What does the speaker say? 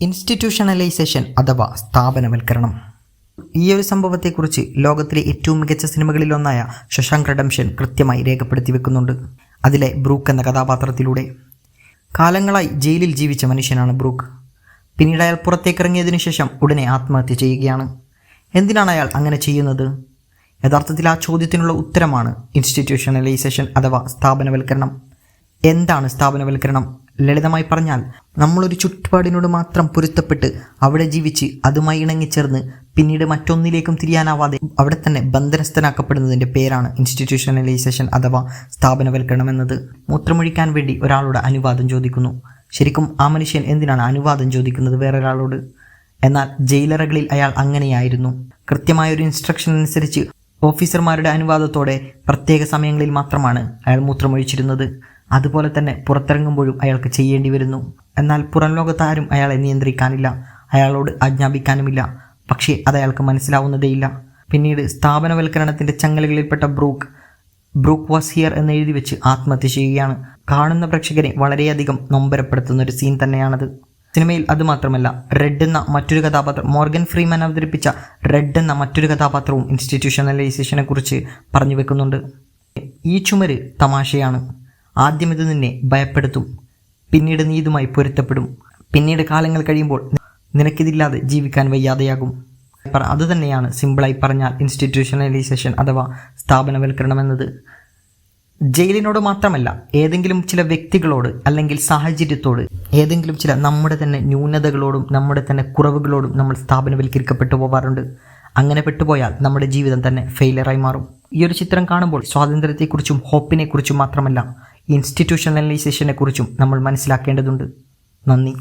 Institutionalisation അഥവാ സ്ഥാപനവൽക്കരണം. ഈ ഒരു സംഭവത്തെക്കുറിച്ച് ലോകത്തിലെ ഏറ്റവും മികച്ച സിനിമകളിലൊന്നായ ശശാങ്ക് റഡംഷൻ കൃത്യമായി രേഖപ്പെടുത്തി വെക്കുന്നുണ്ട്. അതിലെ ബ്രൂക്ക് എന്ന കഥാപാത്രത്തിലൂടെ. കാലങ്ങളായി ജയിലിൽ ജീവിച്ച മനുഷ്യനാണ് ബ്രൂക്ക്. പിന്നീട് അയാൾ പുറത്തേക്കിറങ്ങിയതിനു ശേഷം ഉടനെ ആത്മഹത്യ ചെയ്യുകയാണ്. എന്തിനാണ് അയാൾ അങ്ങനെ ചെയ്യുന്നത്? യഥാർത്ഥത്തിൽ ആ ചോദ്യത്തിനുള്ള ഉത്തരമാണ് ഇൻസ്റ്റിറ്റ്യൂഷണലൈസേഷൻ അഥവാ സ്ഥാപനവൽക്കരണം. എന്താണ് സ്ഥാപനവൽക്കരണം? ലളിതമായി പറഞ്ഞാൽ നമ്മളൊരു ചുറ്റുപാടിനോട് മാത്രം പൊരുത്തപ്പെട്ട് അവിടെ ജീവിച്ച് അതുമായി ഇണങ്ങിച്ചേർന്ന് പിന്നീട് മറ്റൊന്നിലേക്കും തിരിയാനാവാതെ അവിടെ തന്നെ ബന്ധനസ്ഥനാക്കപ്പെടുന്നതിന്റെ പേരാണ് ഇൻസ്റ്റിറ്റ്യൂഷണലൈസേഷൻ അഥവാ സ്ഥാപനവൽക്കരണം എന്നത്. മൂത്രമൊഴിക്കാൻ വേണ്ടി ഒരാളോട് അനുവാദം ചോദിക്കുന്നു. ശരിക്കും ആ മനുഷ്യൻ എന്തിനാണ് അനുവാദം ചോദിക്കുന്നത് വേറൊരാളോട്? എന്നാൽ ജയിലറകളിൽ അയാൾ അങ്ങനെയായിരുന്നു. കൃത്യമായ ഒരു ഇൻസ്ട്രക്ഷൻ അനുസരിച്ച് ഓഫീസർമാരുടെ അനുവാദത്തോടെ പ്രത്യേക സമയങ്ങളിൽ മാത്രമാണ് അയാൾ മൂത്രമൊഴിച്ചിരുന്നത്. അതുപോലെ തന്നെ പുറത്തിറങ്ങുമ്പോഴും അയാൾക്ക് ചെയ്യേണ്ടി വരുന്നു. എന്നാൽ പുറം ലോകത്താരും അയാളെ നിയന്ത്രിക്കാനില്ല. അയാളോട് ആജ്ഞാപിക്കാനുമില്ല. പക്ഷേ അത് അയാൾക്ക് മനസ്സിലാവുന്നതേയില്ല. പിന്നീട് സ്ഥാപനവൽക്കരണത്തിന്റെ ചങ്ങലകളിൽപ്പെട്ട ബ്രൂക്ക് ബ്രൂക്ക് വാസ് ഹിയർ എന്ന് എഴുതി വെച്ച് ആത്മഹത്യ ചെയ്യുകയാണ്. കാണുന്ന പ്രേക്ഷകരെ വളരെയധികം നൊമ്പരപ്പെടുത്തുന്ന ഒരു സീൻ തന്നെയാണത്. സിനിമയിൽ അതുമാത്രമല്ല റെഡ് എന്ന മറ്റൊരു കഥാപാത്രം മോർഗൻ ഫ്രീമാൻ അവതരിപ്പിച്ച റെഡ് എന്ന മറ്റൊരു കഥാപാത്രവും ഇൻസ്റ്റിറ്റ്യൂഷണലൈസേഷനെ കുറിച്ച് പറഞ്ഞു വെക്കുന്നുണ്ട്. ഈ ചുമര് തമാശയാണ്. ആദ്യം ഇത് നിന്നെ ഭയപ്പെടുത്തും. പിന്നീട് നീ ഇതുമായി പൊരുത്തപ്പെടും. പിന്നീട് കാലങ്ങൾ കഴിയുമ്പോൾ നിനക്കിതില്ലാതെ ജീവിക്കാൻ വയ്യാതെയാകും. അത് അതുതന്നെയാണ് സിമ്പിളായി പറഞ്ഞാൽ ഇൻസ്റ്റിറ്റ്യൂഷണലൈസേഷൻ അഥവാ സ്ഥാപനവൽക്കരണം എന്നത് ജയിലിനോട് മാത്രമല്ല ഏതെങ്കിലും ചില വ്യക്തികളോട് അല്ലെങ്കിൽ സാഹചര്യത്തോട് ഏതെങ്കിലും ചില നമ്മുടെ തന്നെ ന്യൂനതകളോടും നമ്മുടെ തന്നെ കുറവുകളോടും നമ്മൾ സ്ഥാപനവൽക്കരിക്കപ്പെട്ടു പോകാറുണ്ട് അങ്ങനെ പെട്ടുപോയാൽ നമ്മുടെ ജീവിതം തന്നെ ഫെയിലറായി മാറും. ഈ ഒരു ചിത്രം കാണുമ്പോൾ സ്വാതന്ത്ര്യത്തെക്കുറിച്ചും ഹോപ്പിനെക്കുറിച്ചും മാത്രമല്ല ഇൻസ്റ്റിറ്റ്യൂഷണലൈസേഷനെ കുറിച്ചും നമ്മൾ മനസ്സിലാക്കേണ്ടതുണ്ട്. നന്ദി.